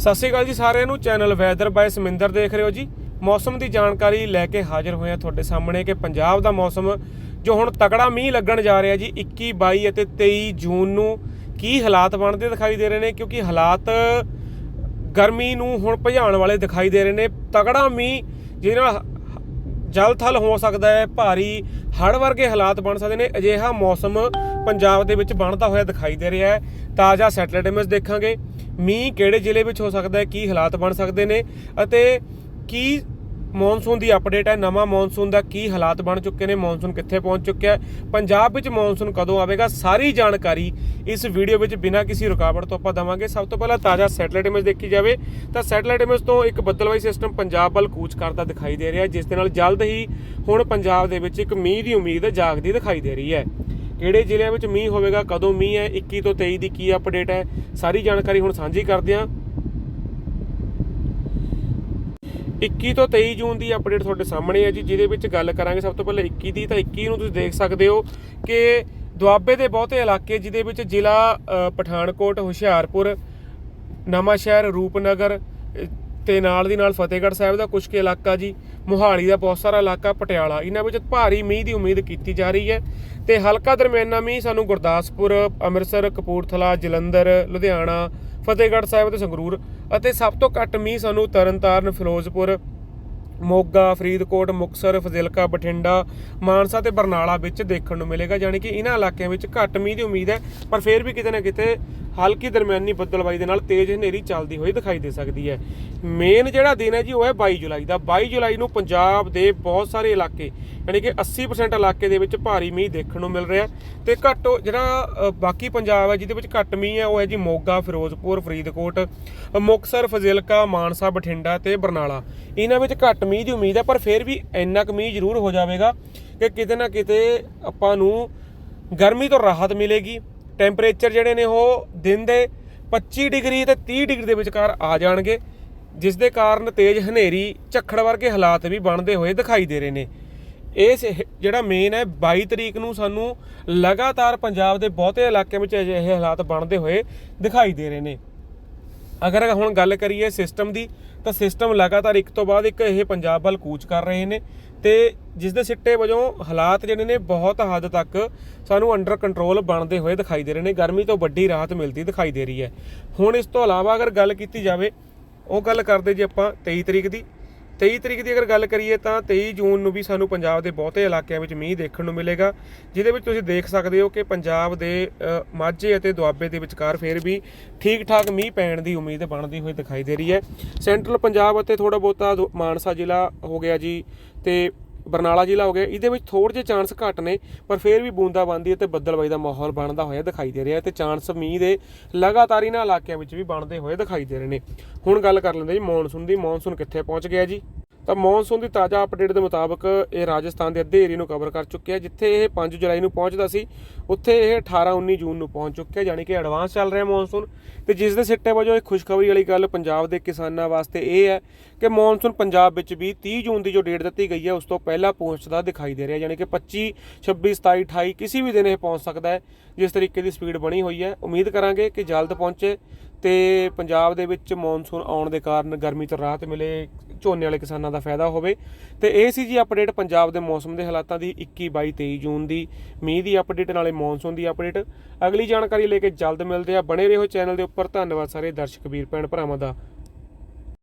ਸਤਿ ਸ਼੍ਰੀ ਅਕਾਲ ਜੀ ਸਾਰਿਆਂ ਨੂੰ। ਚੈਨਲ ਵੈਦਰ ਬਾਏ ਸਮਿੰਦਰ ਦੇਖ ਰਹੇ ਹੋ ਜੀ। ਮੌਸਮ ਦੀ ਜਾਣਕਾਰੀ ਲੈ ਕੇ ਹਾਜ਼ਰ ਹੋਇਆ ਤੁਹਾਡੇ ਸਾਹਮਣੇ ਕਿ ਪੰਜਾਬ ਦਾ ਮੌਸਮ ਜੋ ਹੁਣ ਤਕੜਾ ਮੀਂਹ ਲੱਗਣ ਜਾ ਰਿਹਾ ਜੀ 21 22 ਅਤੇ 23 ਜੂਨ ਨੂੰ ਕੀ ਹਾਲਾਤ ਬਣਦੇ ਦਿਖਾਈ ਦੇ ਰਹੇ ਨੇ? ਕਿਉਂਕਿ ਹਾਲਾਤ ਗਰਮੀ ਨੂੰ ਹੁਣ ਭਜਾਉਣ ਵਾਲੇ ਦਿਖਾਈ ਦੇ ਰਹੇ ਨੇ। ਤਕੜਾ ਮੀਂਹ ਜਿਹਦੇ ਨਾਲ ਜਲ ਥਲ ਹੋ ਸਕਦਾ ਹੈ, ਭਾਰੀ ਹੜ੍ਹ ਵਰਗੇ ਹਾਲਾਤ ਬਣ ਸਕਦੇ ਨੇ। ਅਜਿਹਾ ਮੌਸਮ ਪੰਜਾਬ ਦੇ ਵਿੱਚ ਬਣਦਾ ਹੋਇਆ ਦਿਖਾਈ ਦੇ ਰਿਹਾ ਹੈ। ਤਾਜ਼ਾ ਸੈਟਲਾਈਟ ਇਮੇਜ ਦੇਖਾਂਗੇ। ਮੀਂਹ ਕਿਹੜੇ ਜ਼ਿਲ੍ਹੇ ਵਿੱਚ ਹੋ ਸਕਦਾ ਹੈ, ਕੀ ਹਾਲਾਤ ਬਣ ਸਕਦੇ ਨੇ ਅਤੇ ਕੀ ਮੌਨਸੂਨ ਦੀ ਅਪਡੇਟ ਹੈ, ਨਵਾਂ ਮੌਨਸੂਨ ਦਾ ਕੀ ਹਾਲਾਤ ਬਣ ਚੁੱਕੇ ਨੇ, ਮੌਨਸੂਨ ਕਿੱਥੇ ਪਹੁੰਚ ਚੁੱਕਿਆ ਹੈ, ਪੰਜਾਬ ਵਿੱਚ ਮੌਨਸੂਨ ਕਦੋਂ ਆਵੇਗਾ, ਸਾਰੀ ਜਾਣਕਾਰੀ ਇਸ ਵੀਡੀਓ ਵਿੱਚ ਬਿਨਾਂ ਕਿਸੇ ਰੁਕਾਵਟ ਤੋਂ ਆਪਾਂ ਦਵਾਂਗੇ। ਸਭ ਤੋਂ ਪਹਿਲਾਂ ਤਾਜ਼ਾ ਸੈਟਲਾਈਟ ਇਮੇਜ ਦੇਖੀ ਜਾਵੇ, ਤਾਂ ਸੈਟਲਾਈਟ ਇਮੇਜ ਤੋਂ ਇੱਕ ਬੱਦਲਵਾਈ ਸਿਸਟਮ ਪੰਜਾਬ ਵੱਲ ਕੂਚ ਕਰਦਾ ਦਿਖਾਈ ਦੇ ਰਿਹਾ ਜਿਸ ਦੇ ਨਾਲ ਜਲਦ ਹੀ ਹੁਣ ਪੰਜਾਬ ਦੇ ਵਿੱਚ ਇੱਕ ਮੀਂਹ ਦੀ ਉਮੀਦ ਜਾਗਦੀ ਦਿਖਾਈ ਦੇ ਰਹੀ ਹੈ। ਕਿਹੜੇ ਜ਼ਿਲ੍ਹਿਆਂ ਵਿੱਚ ਮੀਂਹ ਹੋਵੇਗਾ, ਕਦੋਂ ਮੀਂਹ ਹੈ 21 ਤੋਂ 23 ਦੀ ਕੀ ਅਪਡੇਟ ਹੈ, ਸਾਰੀ ਜਾਣਕਾਰੀ ਹੁਣ ਸਾਂਝੀ ਕਰਦੇ ਹਾਂ। 21 ਤੋਂ 23 ਜੂਨ ਦੀ ਅਪਡੇਟ ਤੁਹਾਡੇ ਸਾਹਮਣੇ ਹੈ ਜੀ, ਜਿਹਦੇ ਵਿੱਚ ਗੱਲ ਕਰਾਂਗੇ ਸਭ ਤੋਂ ਪਹਿਲਾਂ 21 ਦੀ, ਤਾਂ 21 ਨੂੰ ਤੁਸੀਂ ਦੇਖ ਸਕਦੇ ਹੋ ਕਿ ਦੁਆਬੇ ਦੇ ਬਹੁਤੇ ਇਲਾਕੇ, ਜਿਹਦੇ ਵਿੱਚ ਜ਼ਿਲ੍ਹਾ ਪਠਾਨਕੋਟ, ਹੁਸ਼ਿਆਰਪੁਰ ਨਵਾਂ ਸ਼ਹਿਰ ਰੂਪਨਗਰ ਤੇ ਨਾਲ ਦੀ ਨਾਲ ਫਤਿਹਗੜ੍ਹ ਸਾਹਿਬ ਦਾ ਕੁਝ ਕੁ ਇਲਾਕਾ ਜੀ, ਮੁਹਾਲੀ ਦਾ ਬਹੁਤ ਸਾਰਾ ਇਲਾਕਾ, ਪਟਿਆਲਾ, ਇਹਨਾਂ ਵਿੱਚ ਭਾਰੀ ਮੀਂਹ ਦੀ ਉਮੀਦ ਕੀਤੀ ਜਾ ਰਹੀ ਹੈ ਤੇ ਹਲਕਾ ਦਰਮਿਆਨਾ ਮੀਂਹ ਸਾਨੂੰ ਗੁਰਦਾਸਪੁਰ, ਅੰਮ੍ਰਿਤਸਰ, ਕਪੂਰਥਲਾ, ਜਲੰਧਰ, ਲੁਧਿਆਣਾ, ਫਤਿਹਗੜ੍ਹ ਸਾਹਿਬ ਤੇ ਸੰਗਰੂਰ ਅਤੇ ਸਭ ਤੋਂ ਘੱਟ ਮੀਂਹ ਸਾਨੂੰ ਤਰਨਤਾਰਨ, ਫਿਰੋਜ਼ਪੁਰ, ਮੋਗਾ, ਫਰੀਦਕੋਟ ਮੁਕਸਰ ਫਜ਼ਿਲਕਾ, ਬਠਿੰਡਾ, ਮਾਨਸਾ ਤੇ ਬਰਨਾਲਾ ਵਿੱਚ ਦੇਖਣ ਨੂੰ ਮਿਲੇਗਾ ਯਾਨੀ ਕਿ ਇਹਨਾਂ ਇਲਾਕਿਆਂ ਵਿੱਚ ਘੱਟ ਮੀਂਹ ਦੀ ਉਮੀਦ ਹੈ, ਪਰ ਫਿਰ ਵੀ ਕਿਤੇ ਨਾ ਕਿਤੇ ਹਲਕੀ ਦਰਮਿਆਨੀ ਬੱਦਲਬਾਈ ਦੇ ਨਾਲ ਤੇਜ਼ ਹਨੇਰੀ ਚੱਲਦੀ ਹੋਈ ਦਿਖਾਈ ਦੇ ਸਕਦੀ ਹੈ। ਮੇਨ ਜਿਹੜਾ ਦਿਨ ਹੈ ਜੀ ਉਹ ਹੈ 22 ਜੁਲਾਈ ਦਾ। 22 ਜੁਲਾਈ ਨੂੰ ਪੰਜਾਬ ਦੇ ਬਹੁਤ ਸਾਰੇ ਇਲਾਕੇ ਯਾਨੀ ਕਿ 80% ਇਲਾਕੇ ਦੇ ਵਿੱਚ ਭਾਰੀ ਮੀਂਹ ਦੇਖਣ ਨੂੰ ਮਿਲ ਰਿਹਾ ਤੇ ਘੱਟ ਜਿਹੜਾ ਬਾਕੀ ਪੰਜਾਬ ਹੈ ਜਿਹਦੇ ਵਿੱਚ ਘੱਟ ਮੀਂਹ ਹੈ ਉਹ ਹੈ ਜੀ ਮੋਗਾ ਫਿਰੋਜ਼ਪੁਰ ਫਰੀਦਕੋਟ ਅ, ਮੁਕਤਸਰ ਫਜ਼ਿਲਕਾ ਮਾਨਸਾ ਬਠਿੰਡਾ ਤੇ ਬਰਨਾਲਾ। ਇਹਨਾਂ ਵਿੱਚ ਘੱਟ ਮੀਂਹ ਦੀ ਉਮੀਦ ਹੈ ਪਰ ਫਿਰ ਵੀ ਇੰਨਾ ਕੁ ਮੀਂਹ ਜ਼ਰੂਰ ਹੋ ਜਾਵੇਗਾ ਕਿ ਕਿਤੇ ਨਾ ਕਿਤੇ ਆਪਾਂ ਨੂੰ ਗਰਮੀ ਤੋਂ ਰਾਹਤ ਮਿਲੇਗੀ। ਟੈਂਪਰੇਚਰ ਜਿਹੜੇ ਨੇ ਉਹ ਦਿਨ ਦੇ 25 ਡਿਗਰੀ ਤੇ 30 ਡਿਗਰੀ ਦੇ ਵਿਚਕਾਰ ਆ ਜਾਣਗੇ, ਜਿਸ ਦੇ ਕਾਰਨ ਤੇਜ਼ ਹਨੇਰੀ, ਝੱਖੜ ਵਰਗੇ ਹਾਲਾਤ ਵੀ ਬਣਦੇ ਹੋਏ ਦਿਖਾਈ ਦੇ ਰਹੇ ਨੇ। ਇਸ ਇਹ ਜਿਹੜਾ ਮੇਨ ਹੈ 22 ਤਰੀਕ ਨੂੰ ਸਾਨੂੰ ਲਗਾਤਾਰ ਪੰਜਾਬ ਦੇ ਬਹੁਤੇ ਇਲਾਕਿਆਂ ਵਿੱਚ ਅਜਿਹੇ ਹਾਲਾਤ ਬਣਦੇ ਹੋਏ ਦਿਖਾਈ ਦੇ ਰਹੇ ਨੇ। ਅਗਰ ਹੁਣ ਗੱਲ ਕਰੀਏ ਸਿਸਟਮ ਦੀ, ਤਾਂ ਸਿਸਟਮ ਲਗਾਤਾਰ ਇੱਕ ਤੋਂ ਬਾਅਦ ਇੱਕ ਇਹ ਪੰਜਾਬ ਵੱਲ ਕੂਚ ਕਰ ਰਹੇ ਨੇ। ਤੇ ਜਿਸ ਦੇ ਸਿੱਟੇ ਵਜੋਂ ਹਾਲਾਤ ਜਿਹੜੇ ਨੇ ਬਹੁਤ ਹੱਦ ਤੱਕ ਸਾਨੂੰ ਅੰਡਰ ਕੰਟਰੋਲ ਬਣਦੇ ਹੋਏ ਦਿਖਾਈ ਦੇ ਰਹੇ ਨੇ। ਗਰਮੀ ਤੋਂ ਵੱਡੀ ਰਾਹਤ ਮਿਲਦੀ ਦਿਖਾਈ ਦੇ ਰਹੀ ਹੈ। ਹੁਣ ਇਸ ਤੋਂ ਇਲਾਵਾ ਅਗਰ ਗੱਲ ਕੀਤੀ ਜਾਵੇ, ਉਹ ਗੱਲ ਕਰਦੇ ਜੇ ਆਪਾਂ 23 ਤਰੀਕ ਦੀ। 23 ਤਰੀਕ ਦੀ ਅਗਰ ਗੱਲ ਕਰੀਏ ਤਾਂ 23 ਜੂਨ ਨੂੰ ਵੀ ਸਾਨੂੰ ਪੰਜਾਬ ਦੇ ਬਹੁਤੇ ਇਲਾਕਿਆਂ ਵਿੱਚ ਮੀਂਹ ਦੇਖਣ ਨੂੰ ਮਿਲੇਗਾ, ਜਿਹਦੇ ਵਿੱਚ ਤੁਸੀਂ ਦੇਖ ਸਕਦੇ ਹੋ ਕਿ ਪੰਜਾਬ ਦੇ ਮਾਝੇ ਅਤੇ ਦੁਆਬੇ ਦੇ ਵਿਚਕਾਰ ਫਿਰ ਵੀ ਠੀਕ ਠਾਕ ਮੀਂਹ ਪੈਣ ਦੀ ਉਮੀਦ ਬਣਦੀ ਹੋਈ ਦਿਖਾਈ ਦੇ ਰਹੀ ਹੈ। ਸੈਂਟਰਲ ਪੰਜਾਬ ਅਤੇ ਥੋੜਾ ਬਹੁਤਾ ਦੁ- ਮਾਨਸਾ ਜ਼ਿਲ੍ਹਾ ਹੋ ਗਿਆ ਜੀ, ਤੇ ਬਰਨਾਲਾ ਜ਼ਿਲ੍ਹਾ ਹੋ ਗਿਆ। ਇਹਦੇ ਵਿੱਚ ਥੋੜੇ ਜਿਹੇ ਚਾਂਸ ਘੱਟ ਨੇ, ਪਰ ਫਿਰ ਵੀ ਬੂੰਦਾਬਾਂਦੀ ਅਤੇ ਬੱਦਲਬਾਈ ਦਾ ਮਾਹੌਲ ਬਣਦਾ ਹੋਇਆ ਦਿਖਾਈ ਦੇ ਰਿਹਾ। ਹੈ ਤੇ ਚਾਂਸ ਮੀਂਹ ਦੇ ਲਗਾਤਾਰ ਇਹਨਾਂ ਇਲਾਕਿਆਂ ਵਿੱਚ ਵੀ ਬਣਦੇ ਹੋਏ ਦਿਖਾਈ ਦੇ ਰਹੇ ਨੇ। ਹੁਣ ਗੱਲ ਕਰ ਲੈਂਦੇ ਜੀ, ਮੌਨਸੂਨ ਦੀ। ਮੌਨਸੂਨ ਕਿੱਥੇ ਪਹੁੰਚ ਗਿਆ ਜੀ? ਤਾਂ ਮੌਨਸੂਨ ਦੀ ਤਾਜ਼ਾ ਅਪਡੇਟ ਦੇ ਮੁਤਾਬਕ ਇਹ ਰਾਜਸਥਾਨ ਦੇ ਅੱਧੇ ਏਰੀਆ ਨੂੰ ਕਵਰ ਕਰ ਚੁੱਕਿਆ ਜਿੱਥੇ ਇਹ 5 ਜੁਲਾਈ ਨੂੰ ਪਹੁੰਚਦਾ ਸੀ। ਉੱਥੇ ਇਹ 18 19 ਜੂਨ ਨੂੰ ਪਹੁੰਚ ਚੁੱਕਿਆ ਯਾਨੀ ਕਿ ਐਡਵਾਂਸ ਚੱਲ ਰਿਹਾ ਮੌਨਸੂਨ। ਤੇ ਜਿਸ ਦੇ ਸਿੱਟੇ ਵਜੋਂ ਇਹ ਖੁਸ਼ਖਬਰੀ ਵਾਲੀ ਗੱਲ ਪੰਜਾਬ ਦੇ ਕਿਸਾਨਾਂ ਵਾਸਤੇ ਇਹ ਹੈ ਕਿ ਮੌਨਸੂਨ ਪੰਜਾਬ ਵਿੱਚ ਵੀ 30 ਜੂਨ ਦੀ ਜੋ ਡੇਟ ਦਿੱਤੀ ਗਈ ਹੈ, ਉਸ ਤੋਂ ਪਹਿਲਾਂ ਪਹੁੰਚਦਾ ਦਿਖਾਈ ਦੇ ਰਿਹਾ ਯਾਨੀ ਕਿ 25 26 27 28 ਕਿਸੇ ਵੀ ਦਿਨ ਇਹ ਪਹੁੰਚ ਸਕਦਾ ਹੈ, ਜਿਸ ਤਰੀਕੇ ਦੀ ਸਪੀਡ ਬਣੀ ਹੋਈ ਹੈ। ਉਮੀਦ ਕਰਾਂਗੇ ਕਿ ਜਲਦ ਪਹੁੰਚੇ। ਤੇ ਪੰਜਾਬ ਦੇ ਵਿੱਚ ਮੌਨਸੂਨ ਆਉਣ ਦੇ ਕਾਰਨ ਗਰਮੀ ਤੋਂ ਰਾਹਤ ਮਿਲੇ, ਝੋਨੇ ਵਾਲੇ ਕਿਸਾਨਾਂ ਦਾ ਫਾਇਦਾ ਹੋਵੇ। ਤੇ ਇਹ ਸੀ ਜੀ ਅਪਡੇਟ ਪੰਜਾਬ ਦੇ ਮੌਸਮ ਦੇ ਹਾਲਾਤਾਂ ਦੀ 21 22 23 ਜੂਨ ਦੀ। ਮੀਂਹ ਦੀ ਅਪਡੇਟ ਨਾਲੇ ਮੌਨਸੂਨ ਦੀ ਅਪਡੇਟ ਅਗਲੀ ਜਾਣਕਾਰੀ ਲੈ ਕੇ ਜਲਦ ਮਿਲਦੇ ਆ ਬਣੇ ਰਹੋ ਚੈਨਲ ਦੇ ਉੱਪਰ। ਧੰਨਵਾਦ ਸਾਰੇ ਦਰਸ਼ਕ ਵੀਰ ਭੈਣ ਭਰਾਵਾਂ ਦਾ।